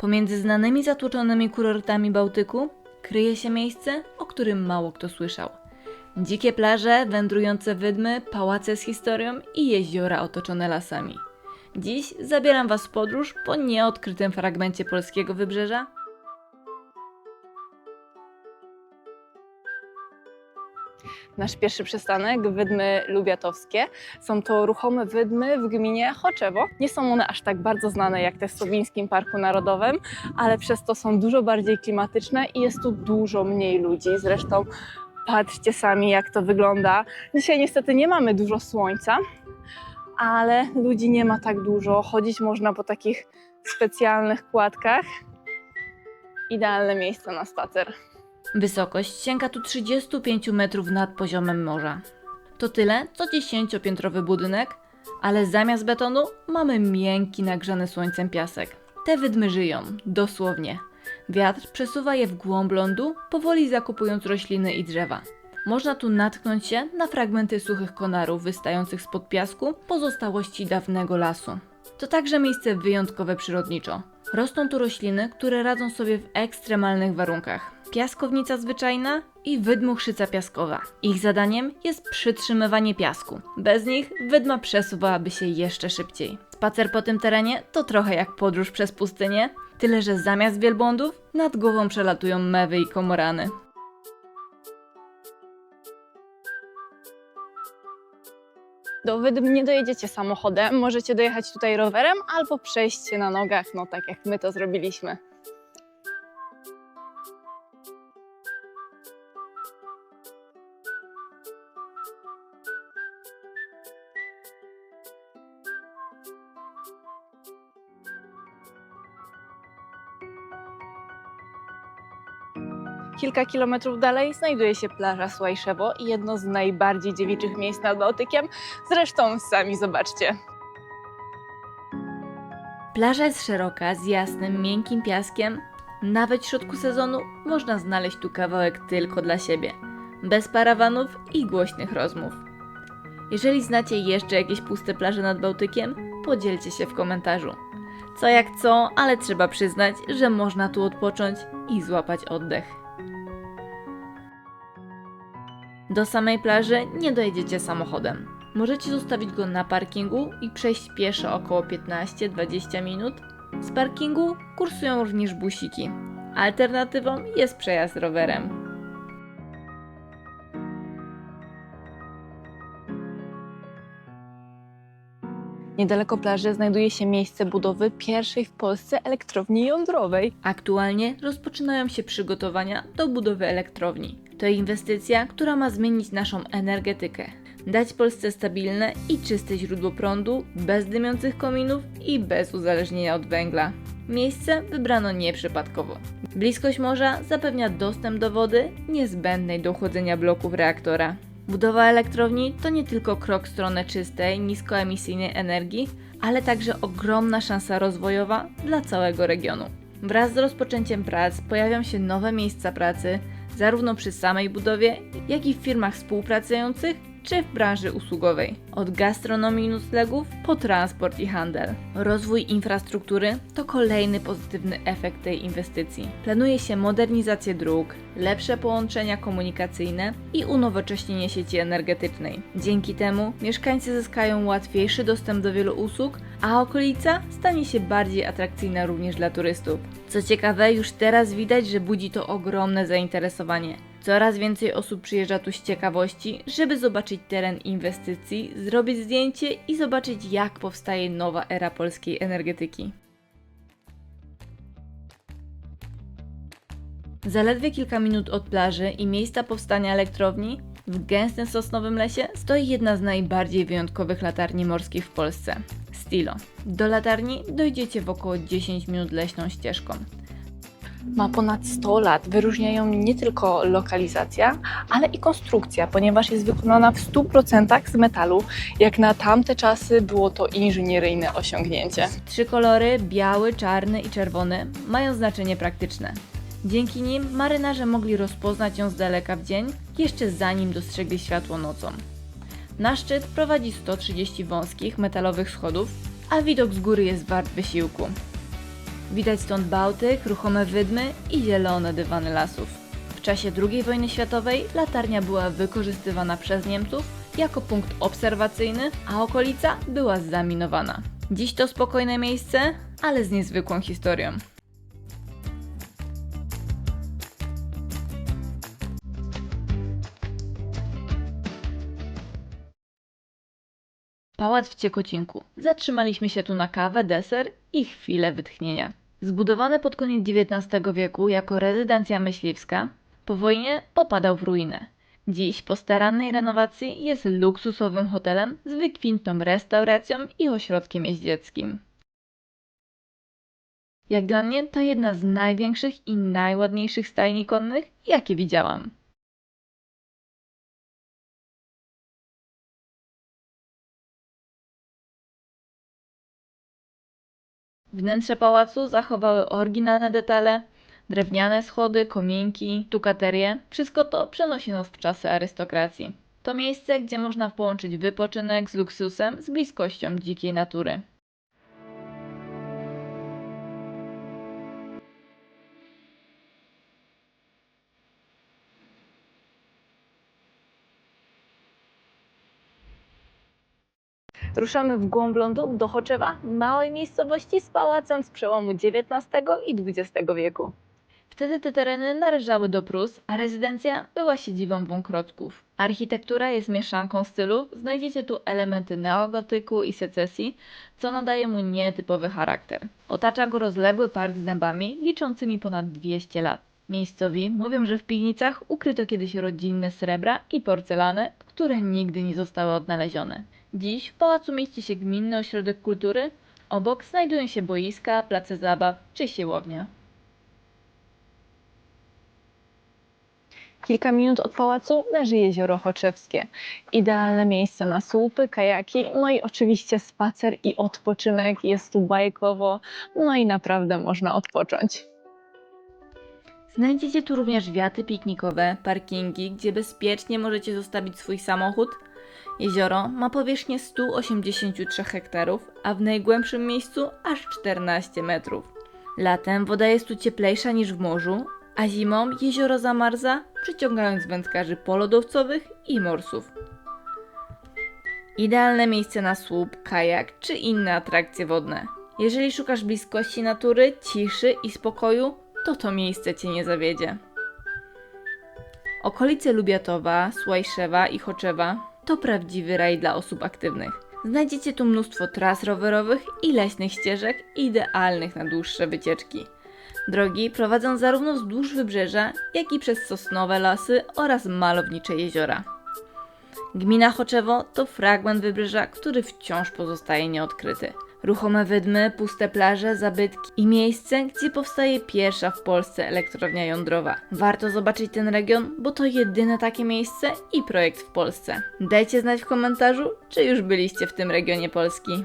Pomiędzy znanymi zatłoczonymi kurortami Bałtyku kryje się miejsce, o którym mało kto słyszał. Dzikie plaże, wędrujące wydmy, pałace z historią i jeziora otoczone lasami. Dziś zabieram Was w podróż po nieodkrytym fragmencie polskiego wybrzeża, Nasz pierwszy przystanek, Wydmy Lubiatowskie. Są to ruchome wydmy w gminie Choczewo. Nie są one aż tak bardzo znane jak te w Sowińskim Parku Narodowym, ale przez to są dużo bardziej klimatyczne i jest tu dużo mniej ludzi. Zresztą patrzcie sami jak to wygląda. Dzisiaj niestety nie mamy dużo słońca, ale ludzi nie ma tak dużo. Chodzić można po takich specjalnych kładkach. Idealne miejsce na spacer. Wysokość sięga tu 35 metrów nad poziomem morza. To tyle, co 10-piętrowy budynek, ale zamiast betonu mamy miękki, nagrzany słońcem piasek. Te wydmy żyją, dosłownie. Wiatr przesuwa je w głąb lądu, powoli zakupując rośliny i drzewa. Można tu natknąć się na fragmenty suchych konarów wystających spod piasku, pozostałości dawnego lasu. To także miejsce wyjątkowe przyrodniczo. Rosną tu rośliny, które radzą sobie w ekstremalnych warunkach. Piaskownica zwyczajna i wydmuchrzyca piaskowa. Ich zadaniem jest przytrzymywanie piasku. Bez nich wydma przesuwałaby się jeszcze szybciej. Spacer po tym terenie to trochę jak podróż przez pustynię, tyle że zamiast wielbłądów nad głową przelatują mewy i komorany. Do Wydm nie dojedziecie samochodem, możecie dojechać tutaj rowerem albo przejść się na nogach, no tak jak my to zrobiliśmy. Kilka kilometrów dalej znajduje się plaża Słajszewo i jedno z najbardziej dziewiczych miejsc nad Bałtykiem. Zresztą sami zobaczcie. Plaża jest szeroka, z jasnym, miękkim piaskiem. Nawet w środku sezonu można znaleźć tu kawałek tylko dla siebie, bez parawanów i głośnych rozmów. Jeżeli znacie jeszcze jakieś puste plaże nad Bałtykiem, podzielcie się w komentarzu. Co jak co, ale trzeba przyznać, że można tu odpocząć i złapać oddech. Do samej plaży nie dojedziecie samochodem. Możecie zostawić go na parkingu i przejść pieszo około 15-20 minut. Z parkingu kursują również busiki. Alternatywą jest przejazd rowerem. Niedaleko plaży znajduje się miejsce budowy pierwszej w Polsce elektrowni jądrowej. Aktualnie rozpoczynają się przygotowania do budowy elektrowni. To inwestycja, która ma zmienić naszą energetykę. Dać Polsce stabilne i czyste źródło prądu, bez dymiących kominów i bez uzależnienia od węgla. Miejsce wybrano nieprzypadkowo. Bliskość morza zapewnia dostęp do wody niezbędnej do chłodzenia bloków reaktora. Budowa elektrowni to nie tylko krok w stronę czystej, niskoemisyjnej energii, ale także ogromna szansa rozwojowa dla całego regionu. Wraz z rozpoczęciem prac pojawią się nowe miejsca pracy, zarówno przy samej budowie, jak i w firmach współpracujących czy w branży usługowej. Od gastronomii i noclegów po transport i handel. Rozwój infrastruktury to kolejny pozytywny efekt tej inwestycji. Planuje się modernizację dróg, lepsze połączenia komunikacyjne i unowocześnienie sieci energetycznej. Dzięki temu mieszkańcy zyskają łatwiejszy dostęp do wielu usług, a okolica stanie się bardziej atrakcyjna również dla turystów. Co ciekawe, już teraz widać, że budzi to ogromne zainteresowanie. Coraz więcej osób przyjeżdża tu z ciekawości, żeby zobaczyć teren inwestycji, zrobić zdjęcie i zobaczyć, jak powstaje nowa era polskiej energetyki. Zaledwie kilka minut od plaży i miejsca powstania elektrowni, w gęstym sosnowym lesie stoi jedna z najbardziej wyjątkowych latarni morskich w Polsce Stilo. Do latarni dojdziecie w około 10 minut leśną ścieżką. Ma ponad 100 lat. Wyróżniają nie tylko lokalizacja, ale i konstrukcja, ponieważ jest wykonana w 100% z metalu. Jak na tamte czasy było to inżynieryjne osiągnięcie. Trzy kolory, biały, czarny i czerwony, mają znaczenie praktyczne. Dzięki nim marynarze mogli rozpoznać ją z daleka w dzień, jeszcze zanim dostrzegli światło nocą. Na szczyt prowadzi 130 wąskich metalowych schodów, a widok z góry jest wart wysiłku. Widać stąd Bałtyk, ruchome wydmy i zielone dywany lasów. W czasie II wojny światowej latarnia była wykorzystywana przez Niemców jako punkt obserwacyjny, a okolica była zaminowana. Dziś to spokojne miejsce, ale z niezwykłą historią. Pałac w Ciekocinku. Zatrzymaliśmy się tu na kawę, deser i chwilę wytchnienia. Zbudowany pod koniec XIX wieku jako rezydencja myśliwska, po wojnie popadał w ruinę. Dziś po starannej renowacji jest luksusowym hotelem z wykwintną restauracją i ośrodkiem jeździeckim. Jak dla mnie to jedna z największych i najładniejszych stajni konnych, jakie widziałam. Wnętrze pałacu zachowały oryginalne detale, drewniane schody, kominki, tukaterie. Wszystko to przenosi nas w czasy arystokracji. To miejsce, gdzie można połączyć wypoczynek z luksusem, z bliskością dzikiej natury. Ruszamy w głąb lądu do Choczewa, małej miejscowości z pałacem z przełomu XIX i XX wieku. Wtedy te tereny należały do Prus, a rezydencja była siedzibą wąkrodków. Architektura jest mieszanką stylów, znajdziecie tu elementy neogotyku i secesji, co nadaje mu nietypowy charakter. Otacza go rozległy park z dębami, liczącymi ponad 200 lat. Miejscowi mówią, że w piwnicach ukryto kiedyś rodzinne srebra i porcelany, które nigdy nie zostały odnalezione. Dziś w pałacu mieści się gminny ośrodek kultury, obok znajdują się boiska, place zabaw czy siłownia. Kilka minut od pałacu leży jezioro Choczewskie. Idealne miejsce na słupy, kajaki, no i oczywiście spacer i odpoczynek. Jest tu bajkowo, no i naprawdę można odpocząć. Znajdziecie tu również wiaty piknikowe, parkingi, gdzie bezpiecznie możecie zostawić swój samochód. Jezioro ma powierzchnię 183 hektarów, a w najgłębszym miejscu aż 14 metrów. Latem woda jest tu cieplejsza niż w morzu, a zimą jezioro zamarza, przyciągając wędkarzy polodowcowych i morsów. Idealne miejsce na słup, kajak czy inne atrakcje wodne. Jeżeli szukasz bliskości natury, ciszy i spokoju, to to miejsce Cię nie zawiedzie. Okolice Lubiatowa, Słajszewa i Choczewa to prawdziwy raj dla osób aktywnych. Znajdziecie tu mnóstwo tras rowerowych i leśnych ścieżek idealnych na dłuższe wycieczki. Drogi prowadzą zarówno wzdłuż wybrzeża, jak i przez sosnowe lasy oraz malownicze jeziora. Gmina Choczewo to fragment wybrzeża, który wciąż pozostaje nieodkryty. Ruchome wydmy, puste plaże, zabytki i miejsce, gdzie powstaje pierwsza w Polsce elektrownia jądrowa. Warto zobaczyć ten region, bo to jedyne takie miejsce i projekt w Polsce. Dajcie znać w komentarzu, czy już byliście w tym regionie Polski.